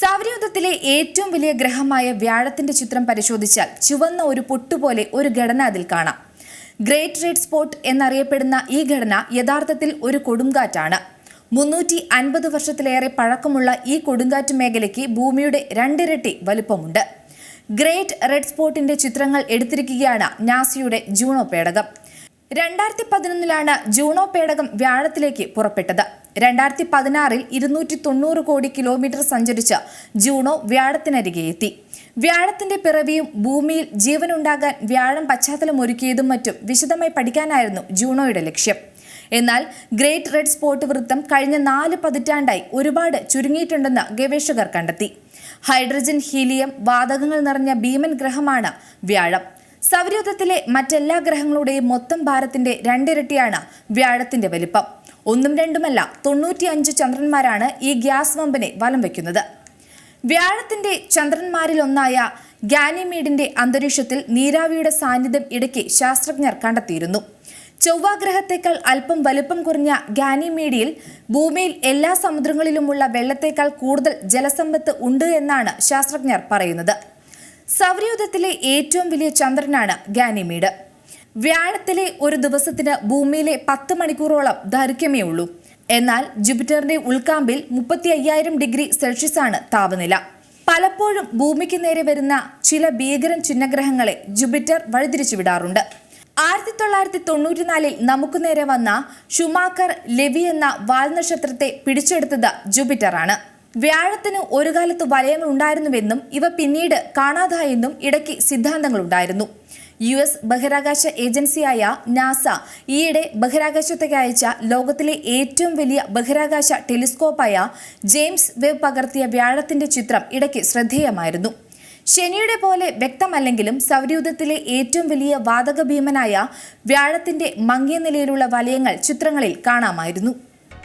സൗരയൂഥത്തിലെ ഏറ്റവും വലിയ ഗ്രഹമായ വ്യാഴത്തിന്റെ ചിത്രം പരിശോധിച്ചാൽ ചുവന്ന ഒരു പൊട്ടുപോലെ ഒരു ഘടന അതിൽ കാണാം. ഗ്രേറ്റ് റെഡ് സ്പോട്ട് എന്നറിയപ്പെടുന്ന ഈ ഘടന യഥാർത്ഥത്തിൽ ഒരു കൊടുങ്കാറ്റാണ്. മുന്നൂറ്റി അൻപത് വർഷത്തിലേറെ പഴക്കമുള്ള ഈ കൊടുങ്കാറ്റ് മേഖലയ്ക്ക് ഭൂമിയുടെ രണ്ടിരട്ടി വലുപ്പമുണ്ട്. ഗ്രേറ്റ് റെഡ് സ്പോട്ടിന്റെ ചിത്രങ്ങൾ എടുത്തിരിക്കുകയാണ് നാസിയുടെ ജൂണോ പേടകം രണ്ടായിരത്തി പതിനൊന്നിലാണ് ജൂണോ പേടകം വ്യാഴത്തിലേക്ക് പുറപ്പെട്ടത്. രണ്ടായിരത്തി പതിനാറിൽ ഇരുന്നൂറ്റി തൊണ്ണൂറ് കോടി കിലോമീറ്റർ സഞ്ചരിച്ച ജൂണോ വ്യാഴത്തിനരികെ എത്തി. വ്യാഴത്തിന്റെ പിറവിയും ഭൂമിയിൽ ജീവനുണ്ടാകാൻ വ്യാഴം പശ്ചാത്തലം ഒരുക്കിയതും മറ്റും വിശദമായി പഠിക്കാനായിരുന്നു ജൂണോയുടെ ലക്ഷ്യം. എന്നാൽ ഗ്രേറ്റ് റെഡ് സ്പോട്ട് വൃത്തം കഴിഞ്ഞ നാല് പതിറ്റാണ്ടായി ഒരുപാട് ചുരുങ്ങിയിട്ടുണ്ടെന്ന് ഗവേഷകർ കണ്ടെത്തി. ഹൈഡ്രജൻ ഹീലിയം വാതകങ്ങൾ നിറഞ്ഞ ഭീമൻ ഗ്രഹമാണ് വ്യാഴം. സൗരയൂഥത്തിലെ മറ്റെല്ലാ ഗ്രഹങ്ങളുടെയും മൊത്തം ഭാരത്തിന്റെ രണ്ടിരട്ടിയാണ് വ്യാഴത്തിന്റെ വലിപ്പം. ഒന്നും രണ്ടുമല്ല തൊണ്ണൂറ്റിയഞ്ച് ചന്ദ്രന്മാരാണ് ഈ ഗ്യാസ് വമ്പനെ വലം വയ്ക്കുന്നത് വ്യാഴത്തിന്റെ ചന്ദ്രന്മാരിലൊന്നായ ഗാനിമീഡിന്റെ അന്തരീക്ഷത്തിൽ നീരാവിയുടെ സാന്നിധ്യം ഇടയ്ക്ക് ശാസ്ത്രജ്ഞർ കണ്ടെത്തിയിരുന്നു. ചൊവ്വാഗ്രഹത്തേക്കാൾ അല്പം വലുപ്പം കുറഞ്ഞ ഗാനിമീഡിയിൽ ഭൂമിയിൽ എല്ലാ സമുദ്രങ്ങളിലുമുള്ള വെള്ളത്തേക്കാൾ കൂടുതൽ ജലസമ്പത്ത് ഉണ്ട് എന്നാണ് ശാസ്ത്രജ്ഞർ പറയുന്നത്. സൗരയൂഥത്തിലെ ഏറ്റവും വലിയ ചന്ദ്രനാണ് ഗാനിമീഡ് വ്യാഴത്തിലെ ഒരു ദിവസത്തിന് ഭൂമിയിലെ പത്ത് മണിക്കൂറോളം ദൈർഘ്യമേ ഉള്ളൂ. എന്നാൽ ജൂപ്പിറ്ററിന്റെ ഉൾക്കാമ്പിൽ മുപ്പത്തി അയ്യായിരം ഡിഗ്രി സെൽഷ്യസ് ആണ് താപനില. പലപ്പോഴും ഭൂമിക്ക് നേരെ വരുന്ന ചില ഭീകരൻ ചിഹ്നഗ്രഹങ്ങളെ ജൂപ്പിറ്റർ വഴിതിരിച്ചു വിടാറുണ്ട് ആയിരത്തി തൊള്ളായിരത്തി തൊണ്ണൂറ്റിനാലിൽ നമുക്ക് നേരെ വന്ന ഷുമാക്കർ ലെവി എന്ന വാൽനക്ഷത്രത്തെ പിടിച്ചെടുത്തത് ജൂപ്പിറ്ററാണ്. വ്യാഴത്തിന് ഒരു കാലത്ത് വലയങ്ങൾ ഉണ്ടായിരുന്നുവെന്നും ഇവ പിന്നീട് കാണാതായെന്നും ഇടയ്ക്ക് സിദ്ധാന്തങ്ങളുണ്ടായിരുന്നു. യു എസ് ബഹിരാകാശ ഏജൻസിയായ നാസ ഈയിടെ ബഹിരാകാശത്തേക്ക് അയച്ച ലോകത്തിലെ ഏറ്റവും വലിയ ബഹിരാകാശ ടെലിസ്കോപ്പായ ജെയിംസ് വെബ് പകർത്തിയ വ്യാഴത്തിന്റെ ചിത്രം ഇടയ്ക്ക് ശ്രദ്ധേയമായിരുന്നു. ശനിയുടെ പോലെ വ്യക്തമല്ലെങ്കിലും സൗരയൂഥത്തിലെ ഏറ്റവും വലിയ വാതക ഭീമനായ വ്യാഴത്തിന്റെ മങ്ങിയ നിലയിലുള്ള വലയങ്ങൾ ചിത്രങ്ങളിൽ കാണാമായിരുന്നു.